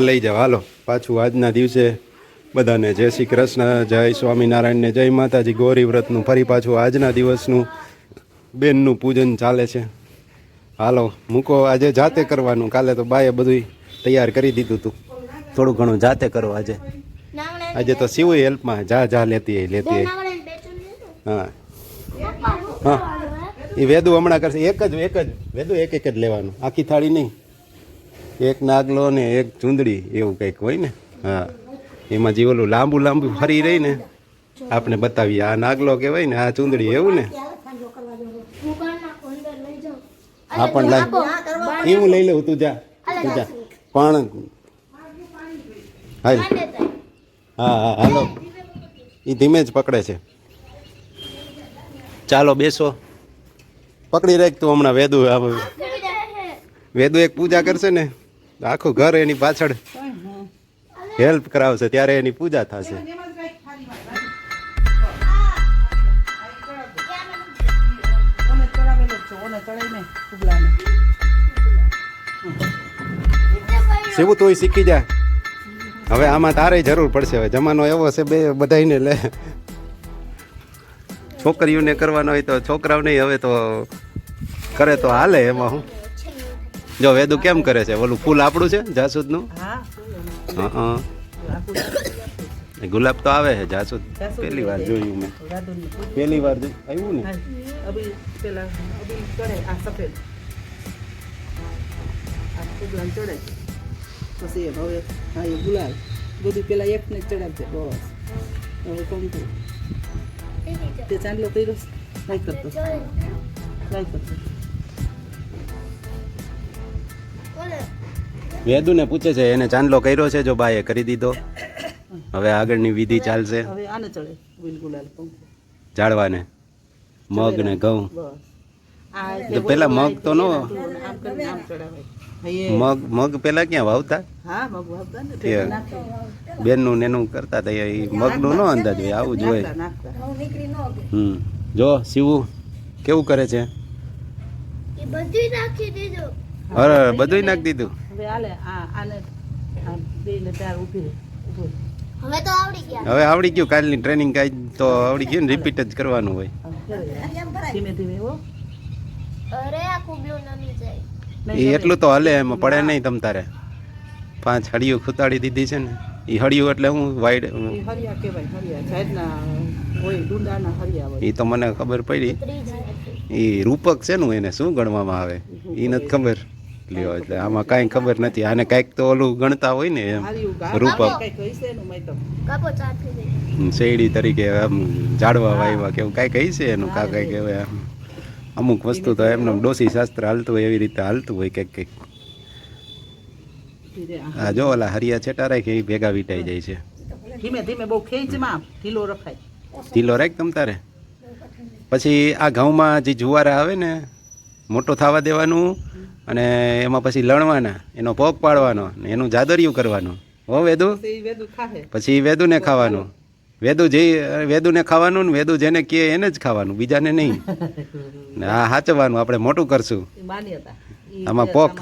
લઈ જાવ હાલો, પાછું આજના દિવસે બધાને જય શ્રી કૃષ્ણ, જય સ્વામિનારાયણને જય માતાજી. ગૌરી વ્રતનું ફરી પાછું આજના દિવસનું બેનનું પૂજન ચાલે છે. હાલો, મૂકો, આજે જાતે કરવાનું. કાલે તો બાએ બધું તૈયાર કરી દીધું હતું થોડું ઘણું જાતે કરો આજે. આજે તો શિવ હેલ્પમાં જા જા લેતી લેતી હા. હા. એ વેદુ હમણાં કરશે. એક જ એક જ વેદુ એક એક જ લેવાનું. આખી થાળી નહીં. એક નાગલો ને એક ચૂંદડી, એવું કંઈક હોય ને? હા. એમાં જે ઓલું લાંબુ લાંબુ ફરી રહી ને આપણે બતાવીએ. આ નાગલો કહેવાય ને, આ ચૂંદડી, એવું ને? હા, પણ લાય એ હું લઈ લઉં તું જા તું જા. પણ, હાલ. હા હા, હાલો. એ ધીમે જ પકડે છે. ચાલો, બેસો. પકડી રાખ તું હમણાં વેદુ વેદુ એક પૂજા કરશે ને? આખું ઘર એની પાછળ હેલ્પ કરાવશે, ત્યારે એની પૂજા થશે. શિવું તું શીખી જા. હવે આમાં તારે જરૂર પડશે. હવે જમાનો એવો છે, બે બધાને લે. છોકરીઓને કરવાનો હોય તો છોકરાઓ નહીં, હવે તો કરે તો હાલે એમાં હું. જો વેદુ કેમ કરે છે? ઓલું ફૂલ આપણું છે? જાસૂદનું? હા ગુલાબ તો આવે છે જાસૂદ. પહેલી વાર જોયું મેં. પહેલી વાર જોયું. આવ્યું ને? પછી એ હવે હા એ ગુલાબ બધું પેલા એકને જ ચડાવશે બસ. હવે કોમતું તે ચાંદલો કર્યો છે? નહીં કરતો નહીં કરતો વેદુને પૂછે છે એને ચાંદલો કર્યો છે? જો બાએ કરી દીધો. હવે આગળની વિધિ ચાલશે. હવે આને ચડે અબીલ ગુલાલ પંખો. જાળવાને મગ ને ઘઉં. તો પેલા મગ તો નો આમ કરીને આમ ચડાવે. હવે મગ મગ પેલા ક્યાં વાવતા? બેનનું વાવતા ને તે ભેગું નાખતા. બેનનું ને કરતા હતા એ મગનું નો અંદાજ હોય આવું જ હોય. નાખતા નાખતા. હમ. જો શિવું કેવું કરે છે? બધું નાખી દીધું. અરે બધું નાખ દીધું. હવે આ આને ઊભી તો આવડી ગયા. હવે આવડી ગયું કાલની ટ્રેનિંગ કાંઈ તો આવડી ગયું ને રિપીટ જ કરવાનું હોય. ધીમે ધીમે હો. અરે આ કુબલું નમી જાય. એ એટલું તો હલે એમાં પડે નહીં તમ તારે. પાંચ હળિયું ખૂતાડી દીધી છે ને. એ હળિયું એટલે હું વાઈડ એ હરિયા કહેવાય હરિયા જાતના હોય ડુંડાના હરિયા હોય. એ તો મને ખબર પડી. એ રૂપક છે ને એને શું ગણવામાં આવે? એ નથી ખબર. લ્યો એટલે આમાં કાંઈ ખબર નથી આને કાંઈક તો ઓલું ગણતા હોય ને એમ. જાય શેરડી તરીકે આમ જાડવા વાયવા કેવું કાંઈક કહી છે એનું કા કાંઈક કહેવાય આમ. અમુક વસ્તુ તો એમને ડોસી શાસ્ત્ર હાલતું હોય એવી રીતે હાલતું હોય કંઈક કંઈક. હા જો ઓલા હરિયા છેટા રાખે એ ભેગા વીટાઈ જાય છે. ધીમે ધીમે બહુ ખેંચમાં ઢીલો રખાય. ઢીલો રાખ તમ તારે. પછી આ ઘઉંમાં જે જુવારા આવે ને મોટો થવા દેવાનું અને એમાં પછી લણવાના એનો પોગ પાડવાનો ને એનું જાદરિયું કરવાનું. હો વેદુ? પછી વેદુને ખાવાનું. વેદુ જે વેદુને ખાવાનું ને વેદુ જેને કહે એને જ ખાવાનું બીજાને નહીં. આ સાચવવાનું આપણે મોટું કરશું. આમાં પોક.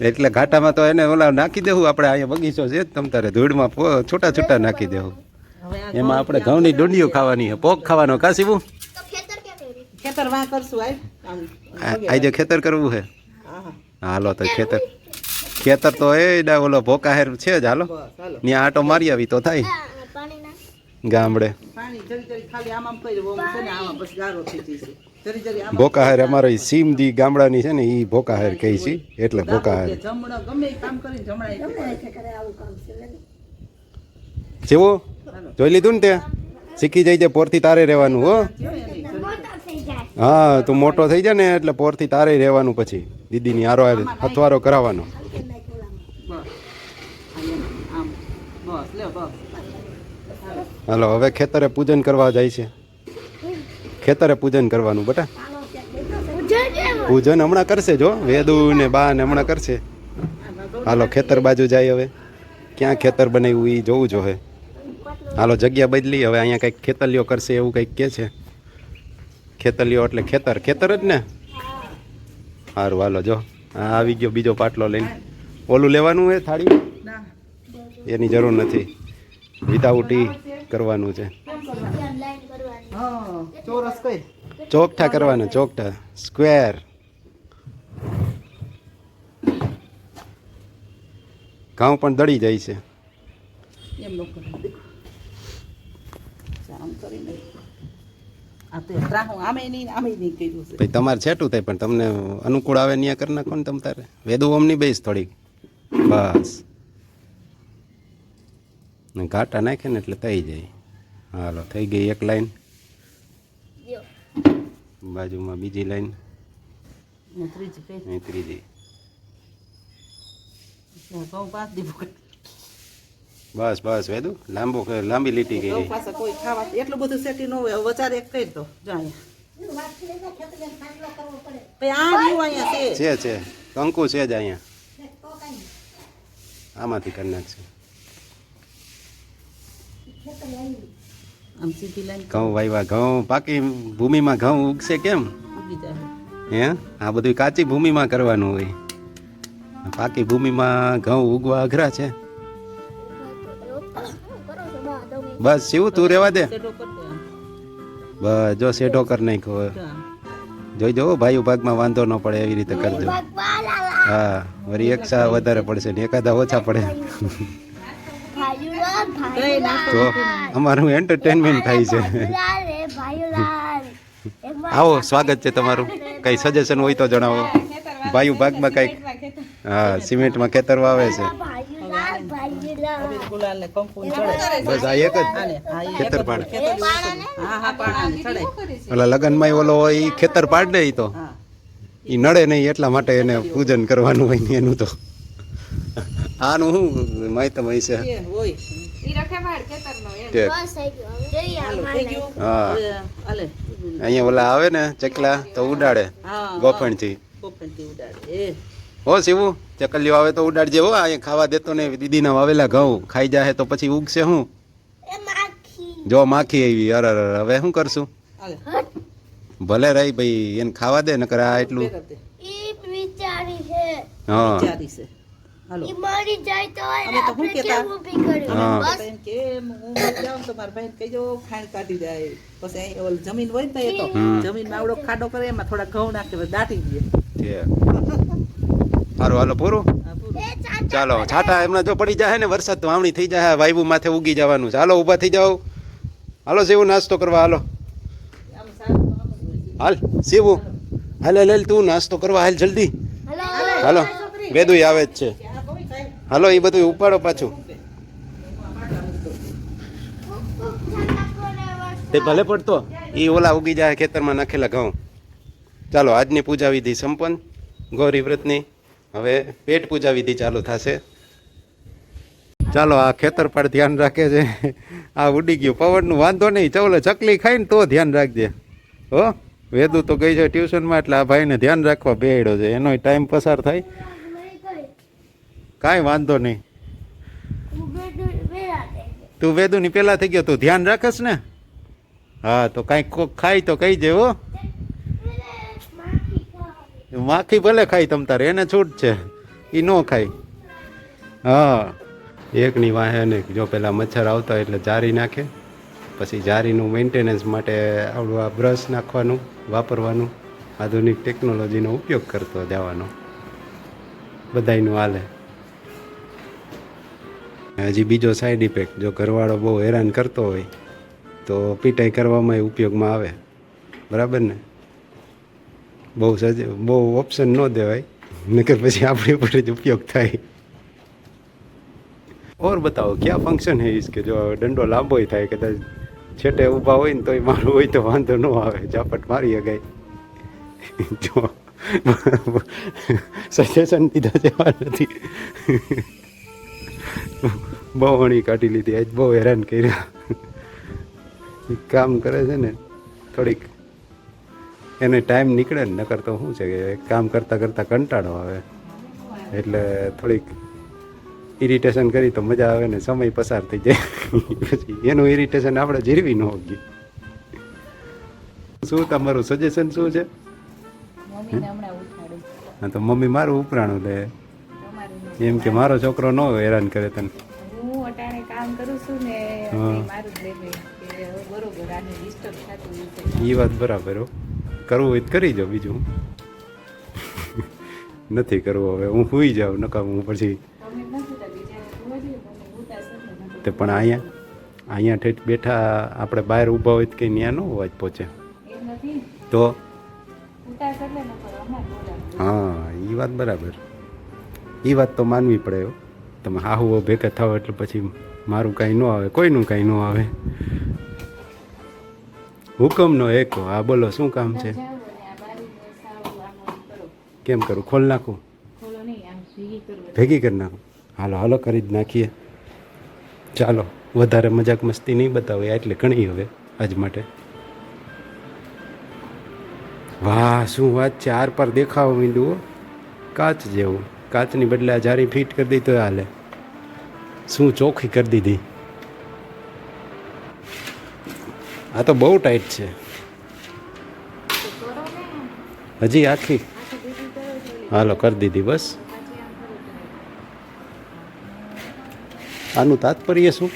એટલા ઘાટામાં. તો એને ઓલા નાખી દેવું આપણે અહીંયા બગીચો છે જ તમ તારે ધૂળમાં છૂટા છૂટા નાખી દેવું. એમાં આપણે ઘઉંની ડુંડીઓ ખાવાની છે પોક ખાવાનો. કાશીવું તો ખેતર ક્યાં કર્યું ખેતર વાં કરશું આય પગે આજે ખેતર કરવું છે હા હા. હાલો તો ખેતર ખેતર તો એ ડા ઓલો ભોકાહેર છે જ હાલો. ત્યાં આટો મારી આવી તો થાય. ગામડે. પાણી જરી જરી ખાલી આમ આમ કરી ઓમ છે ને આમાં પછી ગારો થઈ જશે. જરી જરી આમ ભોકાહેર અમારો ઈ સીમજી ગામડાની છે ને એ ભોકાહેર કહે છે એટલે ભોકાહેર. જમણો ગમે એ કામ કરીને જમણાય જેવો? જોઈ લીધું ને તે? શીખી જાય છે પોરથી તારે રહેવાનું હો. હા તું મોટો થઈ જાય ને એટલે પોરથી તારે રહેવાનું પછી. દીદીની આરો અથવારો કરાવવાનો. હાલો હવે ખેતરે પૂજન કરવા જાય છે. ખેતરે પૂજન કરવાનું બટા. પૂજન હમણાં કરશે જો વેદુ ને બા ને હમણાં કરશે. હાલો ખેતર બાજુ જાય હવે. ક્યાં ખેતર બનાવ્યું એ જોવું જો હવે. હાલો જગ્યા બદલી હવે અહીંયા કંઈક ખેતલીઓ કરશે એવું કંઈક કે છે. ખેતલિયો એટલે ખેતર. ખેતર જ ને? સારું હાલો જો. હા આવી ગયો બીજો પાટલો લઈને. ઓલું લેવાનું હોય થાળી એની જરૂર નથી. વિધાઉટી કરવાનું છે. ચોકઠા કરવાના ચોકઠા. સ્ક્વેર. ઘઉં પણ દળી જાય છે. એમ લોકો. તમારે છેટું થાય પણ તમને અનુકૂળ આવે ત્યાં કરી નાખો ને તમ તારે. વેદું ઓમની બેસ થોડીક. બસ. ને ઘાટા નાખે ને એટલે થઈ જાય. હાલો થઈ ગઈ એક લાઈન. બાજુમાં બીજી લાઈન. ત્રીજી ત્રીજી. બસ બસ વેદુ. લાંબો લાંબી લીટી ગઈ કોઈ ખાવા એટલું બધું સેટી ન હોય. વચારે એક કરી દો. જો અહીંયા. છે. છે કંકુ છે જ અહીંયા. આમાંથી કરી નાખશે. ઘઉં વાયવા ઘઉં. પાકી ભૂમિમાં ઘઉં ઉગશે કેમ? હે? આ બધું કાચી ભૂમિમાં કરવાનું હોય. પાકી ભૂમિમાં ઘઉં ઉગવા અઘરા છે. બસ શિવ તું રેવા દે. બસ જો શેઢો કર નાખ્યો જોઈ જો ભાઈ ભાગમાં વાંધો ન પડે એવી રીતે કરજો. હા વરી એક સા વધારે પડશે ને એકાદા ઓછા પડે. તો અમારું એન્ટરટેનમેન્ટ થાય છે. આવો સ્વાગત છે તમારું. કઈ સજેશન હોય તો જણાવો. ભાઈ ભાગમાં કંઈક હા સિમેન્ટમાં ખેતર વાવે છે. બસ આ એક જ ખેતર પાડે. ઓલા લગ્નમાં ઓલો હોય ઈ ખેતર પાડ દે તો. એ નડે નહીં એટલા માટે એને પૂજન કરવાનું હોય ને એનું તો. આનું શું માહિતમ હોય છે. અહીંયા ઓલા આવે ને ચકલા તો ઉડાડે. હા ગોફણથી. કોપણથી ઉડાડે. એ. હો શિવું ચકલીઓ આવે તો ઉડાડજે હો આ ખાવા દેતો ને દીદીના વાવેલા ઘઉં ખાઈ જાય તો પછી ઉગશે શું એ માખી. જો માખી આવી અરે હવે શું કરશું? ભલે રહી ભાઈ એને ખાવા દે નકર આ એટલું. ભેગા દે. ઈ બિચારી છે. હા. જમીન હોય ને તો એ જમીનમાં આવડો ખાડો કરે એમાં થોડા ઘઉં નાખે દાટી દે. સારું હાલો પૂરું ચાલો, છાટા એમના જો પડી જાય ને, વરસાદ તો વાવણી થઈ જાય વાયવું માથે ઉગી જવાનું છે. હાલો, ઊભા થઈ જાઓ. હાલો શિવું નાસ્તો કરવા, હાલો. હાલ શિવું હાલ હાલ તું નાસ્તો કરવા, હાલ, જલ્દી. હાલો, વેદુય આવે જ છે. હાલો, એ બધું ઉપાડો પાછું. તે ભલે પડતો. એ ઓલા ઉગી જાય ખેતરમાં નાખેલા ઘઉં. ચાલો, આજની પૂજા વિધિ સંપન્ન. ગૌરી વ્રતની. હવે પેટ પૂજા વિધિ ચાલુ થશે. ચાલો, આ ખેતર પર ધ્યાન રાખે છે. આ ઉડી ગયું. પવનનું વાંધો નહીં. ચવલે ચકલી ખાઈને તો ધ્યાન રાખજે. હો, વેદુ તો ગઈ છે ટ્યુશનમાં, એટલે આ ભાઈને ધ્યાન રાખવા બેડ્યો છે. એનો ટાઈમ પસાર થાય. કાંઈ વાંધો નહીં. તું વેદુની પેલા થઈ ગયો. તું ધ્યાન રાખસ ને? હા, તો કાંઈક ખાય તો કહી હો. માખી ભલે ખાય તમ તારે, એને છૂટ છે. એ ન ખાય. હા, એકની વાહે ને જો પેલા મચ્છર આવતા એટલે જારી નાખે. પછી જારીનું મેન્ટેનન્સ માટે આવડું આ બ્રશ નાખવાનું, વાપરવાનું, આધુનિક ટેકનોલોજીનો ઉપયોગ કરતો જવાનો. બધાયનું હાલે. હજી બીજો સાઈડ ઇફેક્ટ જો ઘરવાળો બહુ હેરાન કરતો હોય, તો પીટાઈ કરવામાં ઉપયોગમાં આવે. બરાબર ને? બહુ સજ, બહુ ઓપ્શન ન દેવાય. નકર પછી આપણી ઉપર જ ઉપયોગ થાય. ઓર બતાવો, ક્યાં ફંક્શન હે કે જો દંડો લાંબો થાય, કદાચ છેટે ઊભા હોય ને તોય મારું હોય તો વાંધો ન આવે. ઝાપટ મારી અગાય જો સજેશન દીધા જેવા નથી. બહુ વણી કાઢી લીધી, આજ બહુ હેરાન કર્યા. કામ કરે છે ને, થોડીક એને ટાઈમ નીકળે ને નકર તો શું છે કે કામ કરતાં કરતાં કંટાળો આવે. એટલે થોડીક ઇરિટેશન કરી તો મજા આવે ને સમય પસાર થઈ જાય. પછી એનું ઇરિટેશન આપણે જીરવી ન હોગી શું તમારું સજેશન શું છે? હા? તો મમ્મી મારું ઉપરાણું લે. એમ કે મારો છોકરો ન હેરાન કરે તને. હું અટાણે કામ કરું છું ને મારું જ લેવે બરોબર આને ડિસ્ટર્બ થતું એ વાત બરાબર હો. કરવું હોય કરી જાઓ બીજું નથી કરવું હવે, હું સુઈ જાઉં નકામ હું પછી તે પણ અહીંયા અહીંયા ઠેઠ બેઠા આપણે બહાર ઊભા હોય તો કંઈ ત્યાં ન અવાજ પહોંચે તો? હા એ વાત બરાબર. એ વાત તો માનવી પડે તમે હાહુ ભેગા થાવ એટલે પછી મારું કાંઈ ન આવે, કોઈનું કાંઈ ન આવે. હુકમનો એકો હા. બોલો શું કામ છે? કેમ કરું? ખોલ નાખું? ભેગી કરી નાખું. હાલો હાલો કરી જ નાખીએ. ચાલો વધારે મજાક મસ્તી નહીં બતાવે. એટલે ઘણી હવે આજ માટે. વાહ શું વાત છે? આર પર દેખાવા મીંડું. કાચ જેવું. કાચની બદલે આ જારી ફિટ કરી દીધી તો હાલે. શું ચોખ્ખી કરી દીધી? આ તો બહુ ટાઈટ છે. હજી આખી? હાલો, કરી દીધી બસ. આનું તાત્પર્ય શું?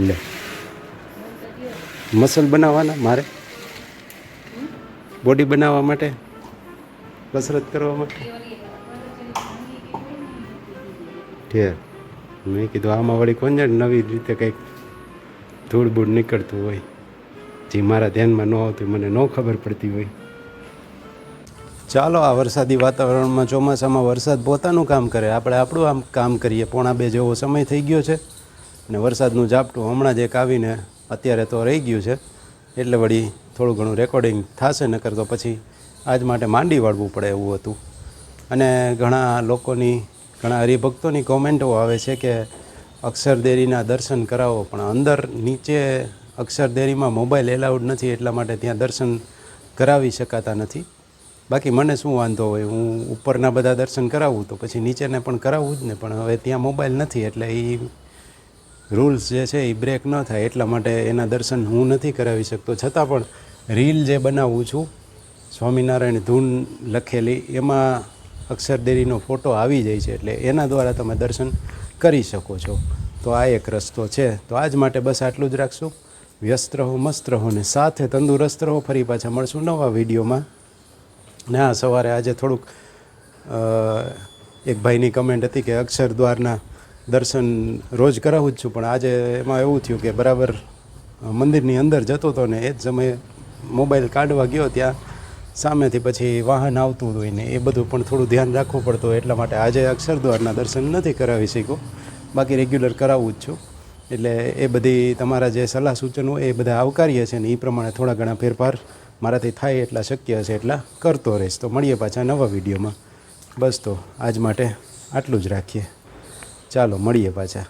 લે. મસલ બનાવવાના મારે? બોડી બનાવવા માટે? કસરત કરવા માટે? ઠેર. મેં કીધું, આમાં વળી કોણ જાણે નવી રીતે કંઈક ધૂળ બૂળ નીકળતું હોય, જે મારા ધ્યાનમાં ન આવતું મને ન ખબર પડતી હોય. ચાલો, આ વરસાદી વાતાવરણમાં ચોમાસામાં વરસાદ પોતાનું કામ કરે. આપણે આપણું આમ કામ કરીએ. પોણા બે જેવો સમય થઈ ગયો છે અને વરસાદનું ઝાપટું હમણાં જ એક આવીને અત્યારે તો રહી ગયું છે. એટલે વળી થોડું ઘણું રેકોર્ડિંગ થશે, નકર તો પછી આજ માટે માંડી વાળવું પડે એવું હતું. અને ઘણા લોકોની, ઘણા હરિભક્તોની કોમેન્ટો આવે છે કે અક્ષરદેરીના દર્શન કરાવો, પણ અંદર નીચે અક્ષરદેરીમાં મોબાઈલ એલાઉડ નથી, એટલા માટે ત્યાં દર્શન કરાવી શકાતા નથી. બાકી મને શું વાંધો હોય, હું ઉપરના બધા દર્શન કરાવું તો પછી નીચેને પણ કરાવવું જ ને, પણ હવે ત્યાં મોબાઈલ નથી, એટલે એ રૂલ્સ જે છે એ બ્રેક ન થાય, એટલા માટે એના દર્શન હું નથી કરાવી શકતો. છતાં પણ રીલ જે બનાવું છું, સ્વામિનારાયણ ધૂન લખેલી, એમાં અક્ષરદેરીનો ફોટો આવી જાય છે, એટલે એના દ્વારા તમે દર્શન કરી શકો છો. તો આ એક રસ્તો છે. તો આજ માટે બસ આટલું જ રાખશું. વ્યસ્ત રહો, મસ્ત રહો ને સાથે તંદુરસ્ત રહો. ફરી પાછા મળશું નવા વિડીયોમાં. ને આ સવારે આજે થોડુંક એક ભાઈની કમેન્ટ હતી કે અક્ષરદ્વારના દર્શન રોજ કરાવું જ છું. પણ આજે એમાં એવું થયું કે બરાબર મંદિરની અંદર જતો હતો ને એ જ સમયે મોબાઈલ કાઢવા ગયો ત્યાં. સામેથી પછી વાહન આવતું હોય ને એ બધું પણ થોડું ધ્યાન રાખવું પડતું હોય એટલા માટે આજે અક્ષરદ્વારના દર્શન નથી કરાવી શક્યો. બાકી રેગ્યુલર કરાવું જ છું. એટલે એ બધી તમારા જે સલાહ સૂચનો એ બધા આવકાર્ય છે ને એ પ્રમાણે થોડા ઘણા ફેરફાર મારાથી થાય એટલા શક્ય હશે એટલા કરતો રહીશ. તો મળીએ પાછા નવા વિડીયોમાં. બસ તો આજ માટે આટલું જ રાખીએ. ચાલો, મળીએ પાછા.